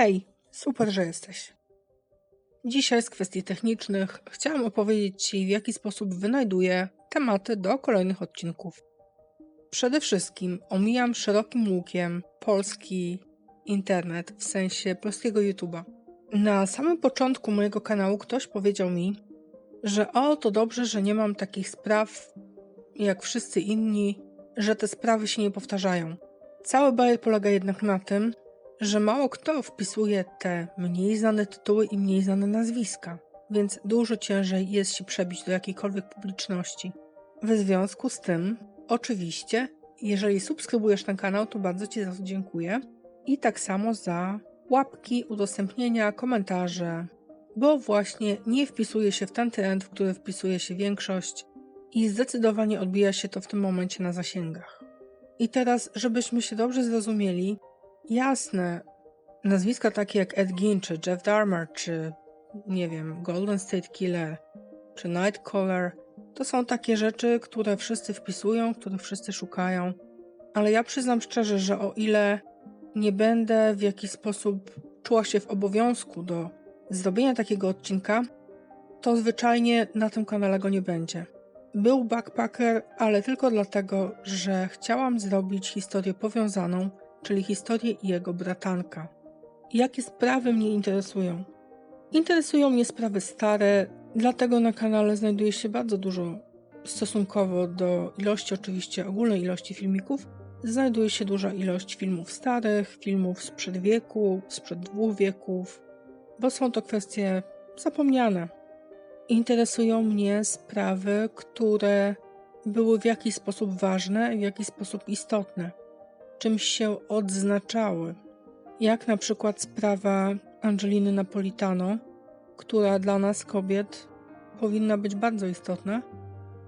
Hej, super, że jesteś. Dzisiaj z kwestii technicznych chciałam opowiedzieć Ci, w jaki sposób wynajduję tematy do kolejnych odcinków. Przede wszystkim omijam szerokim łukiem polski internet, w sensie polskiego YouTube'a. Na samym początku mojego kanału ktoś powiedział mi, że o, to dobrze, że nie mam takich spraw jak wszyscy inni, że te sprawy się nie powtarzają. Cały bajer polega jednak na tym, że mało kto wpisuje te mniej znane tytuły i mniej znane nazwiska, więc dużo ciężej jest się przebić do jakiejkolwiek publiczności. W związku z tym, oczywiście, jeżeli subskrybujesz ten kanał, to bardzo Ci za to dziękuję. I tak samo za łapki, udostępnienia, komentarze, bo właśnie nie wpisuje się w ten trend, w który wpisuje się większość i zdecydowanie odbija się to w tym momencie na zasięgach. I teraz, żebyśmy się dobrze zrozumieli, jasne, nazwiska takie jak Ed Gein, czy Jeff Dahmer, czy nie wiem, Golden State Killer, czy Nightcaller, to są takie rzeczy, które wszyscy wpisują, które wszyscy szukają, ale ja przyznam szczerze, że o ile nie będę w jakiś sposób czuła się w obowiązku do zrobienia takiego odcinka, to zwyczajnie na tym kanale go nie będzie. Był backpacker, ale tylko dlatego, że chciałam zrobić historię powiązaną, czyli historię jego bratanka. Jakie sprawy mnie interesują? Interesują mnie sprawy stare, dlatego na kanale znajduje się bardzo dużo stosunkowo do ilości, oczywiście ogólnej ilości filmików, znajduje się duża ilość filmów starych, filmów sprzed wieku, sprzed dwóch wieków, bo są to kwestie zapomniane. Interesują mnie sprawy, które były w jakiś sposób ważne, w jakiś sposób istotne, czymś się odznaczały, jak na przykład sprawa Angeliny Napolitano, która dla nas kobiet powinna być bardzo istotna,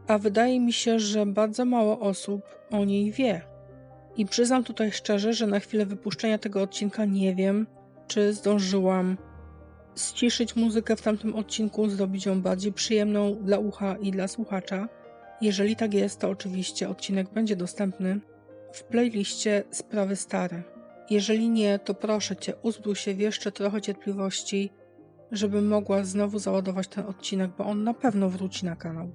a wydaje mi się, że bardzo mało osób o niej wie. I przyznam tutaj szczerze, że na chwilę wypuszczenia tego odcinka nie wiem, czy zdążyłam ściszyć muzykę w tamtym odcinku, zrobić ją bardziej przyjemną dla ucha i dla słuchacza. Jeżeli tak jest, to oczywiście odcinek będzie dostępny w playliście Sprawy Stare. Jeżeli nie, to proszę Cię, uzbrój się w jeszcze trochę cierpliwości, żebym mogła znowu załadować ten odcinek, bo on na pewno wróci na kanał.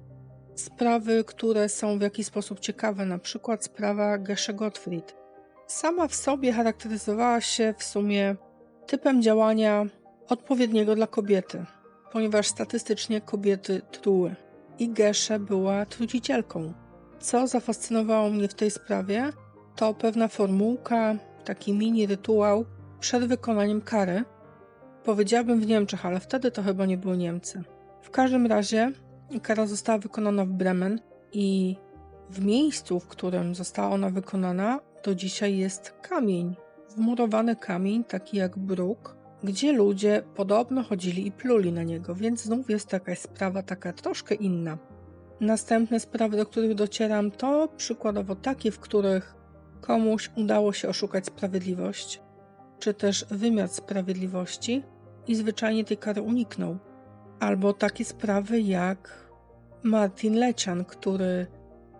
Sprawy, które są w jakiś sposób ciekawe, na przykład sprawa Gesche Gottfried. Sama w sobie charakteryzowała się w sumie typem działania odpowiedniego dla kobiety, ponieważ statystycznie kobiety truły i Gesche była trucicielką. Co zafascynowało mnie w tej sprawie, to pewna formułka, taki mini rytuał przed wykonaniem kary. Powiedziałabym w Niemczech, ale wtedy to chyba nie były Niemcy. W każdym razie kara została wykonana w Bremen i w miejscu, w którym została ona wykonana, do dzisiaj jest kamień. Wmurowany kamień, taki jak bruk, gdzie ludzie podobno chodzili i pluli na niego, więc znów jest jakaś sprawa taka troszkę inna. Następne sprawy, do których docieram, to przykładowo takie, w których komuś udało się oszukać sprawiedliwość, czy też wymiar sprawiedliwości i zwyczajnie tej kary uniknął. Albo takie sprawy jak Martin Lecian, który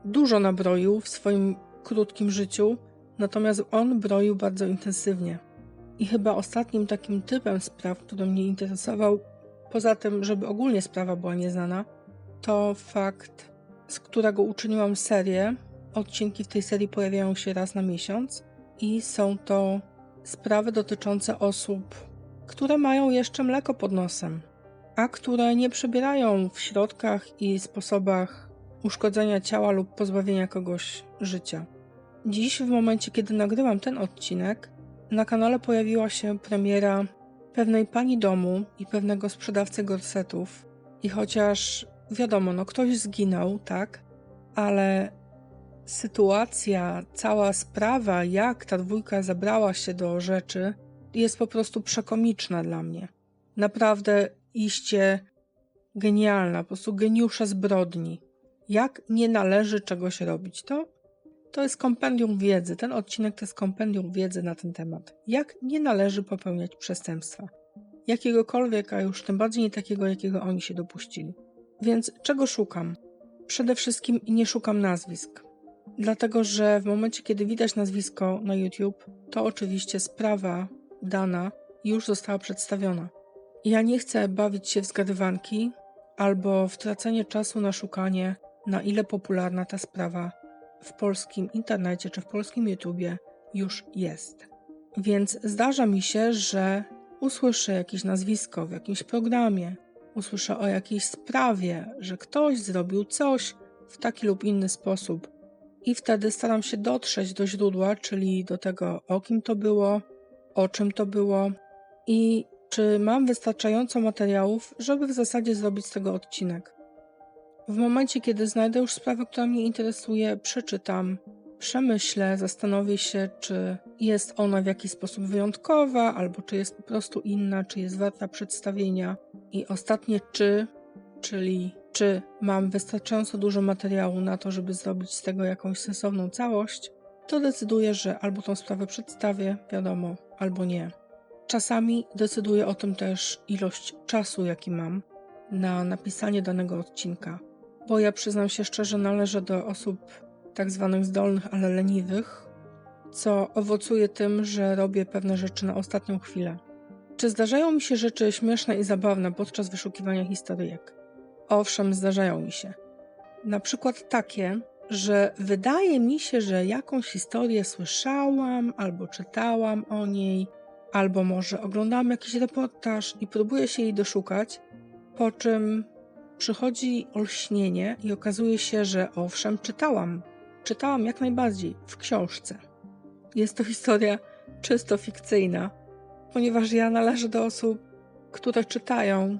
dużo nabroił w swoim krótkim życiu, natomiast on broił bardzo intensywnie. I chyba ostatnim takim typem spraw, który mnie interesował, poza tym, żeby ogólnie sprawa była nieznana, to fakt, z którego uczyniłam serię. Odcinki w tej serii pojawiają się raz na miesiąc i są to sprawy dotyczące osób, które mają jeszcze mleko pod nosem, a które nie przebierają w środkach i sposobach uszkodzenia ciała lub pozbawienia kogoś życia. Dziś, w momencie, kiedy nagrywam ten odcinek, na kanale pojawiła się premiera pewnej pani domu i pewnego sprzedawcy gorsetów. I chociaż wiadomo, no ktoś zginął, tak, ale sytuacja, cała sprawa, jak ta dwójka zabrała się do rzeczy, jest po prostu przekomiczna dla mnie. Naprawdę iście genialna, po prostu geniusza zbrodni. Jak nie należy czegoś robić? To to jest kompendium wiedzy. Ten odcinek to jest kompendium wiedzy na ten temat. Jak nie należy popełniać przestępstwa. Jakiegokolwiek, a już tym bardziej nie takiego, jakiego oni się dopuścili. Więc czego szukam? Przede wszystkim nie szukam nazwisk. Dlatego, że w momencie, kiedy widać nazwisko na YouTube, to oczywiście sprawa dana już została przedstawiona. Ja nie chcę bawić się w zgadywanki albo w tracenie czasu na szukanie, na ile popularna ta sprawa w polskim internecie czy w polskim YouTubie już jest. Więc zdarza mi się, że usłyszę jakieś nazwisko w jakimś programie, usłyszę o jakiejś sprawie, że ktoś zrobił coś w taki lub inny sposób. I wtedy staram się dotrzeć do źródła, czyli do tego, o kim to było, o czym to było i czy mam wystarczająco materiałów, żeby w zasadzie zrobić z tego odcinek. W momencie, kiedy znajdę już sprawę, która mnie interesuje, przeczytam, przemyślę, zastanowię się, czy jest ona w jakiś sposób wyjątkowa, albo czy jest po prostu inna, czy jest warta przedstawienia. I ostatnie czy, czyli czy mam wystarczająco dużo materiału na to, żeby zrobić z tego jakąś sensowną całość, to decyduję, że albo tą sprawę przedstawię, wiadomo, albo nie. Czasami decyduje o tym też ilość czasu, jaki mam na napisanie danego odcinka, bo ja przyznam się szczerze, należę do osób tak zwanych zdolnych, ale leniwych, co owocuje tym, że robię pewne rzeczy na ostatnią chwilę. Czy zdarzają mi się rzeczy śmieszne i zabawne podczas wyszukiwania historyjek? Owszem, zdarzają mi się. Na przykład takie, że wydaje mi się, że jakąś historię słyszałam albo czytałam o niej, albo może oglądałam jakiś reportaż i próbuję się jej doszukać, po czym przychodzi olśnienie i okazuje się, że owszem, czytałam. Czytałam jak najbardziej w książce. Jest to historia czysto fikcyjna, ponieważ ja należę do osób, które czytają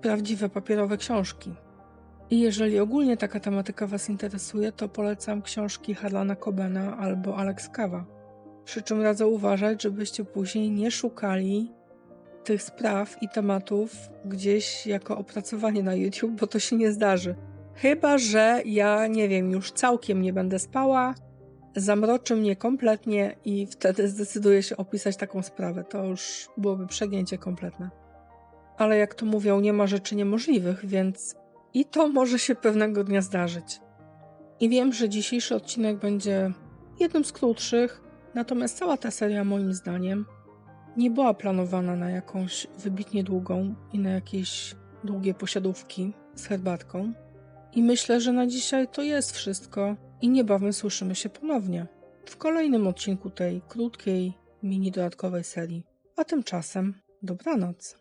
prawdziwe papierowe książki. I jeżeli ogólnie taka tematyka Was interesuje, to polecam książki Harlana Cobena albo Alex Kawa. Przy czym radzę uważać, żebyście później nie szukali tych spraw i tematów gdzieś jako opracowanie na YouTube, bo to się nie zdarzy. Chyba, że ja nie wiem, już całkiem nie będę spała, zamroczy mnie kompletnie i wtedy zdecyduję się opisać taką sprawę. To już byłoby przegięcie kompletne. Ale jak to mówią, nie ma rzeczy niemożliwych, więc i to może się pewnego dnia zdarzyć. I wiem, że dzisiejszy odcinek będzie jednym z krótszych, natomiast cała ta seria, moim zdaniem, nie była planowana na jakąś wybitnie długą i na jakieś długie posiadówki z herbatką. I myślę, że na dzisiaj to jest wszystko i niebawem słyszymy się ponownie w kolejnym odcinku tej krótkiej, mini dodatkowej serii. A tymczasem dobranoc.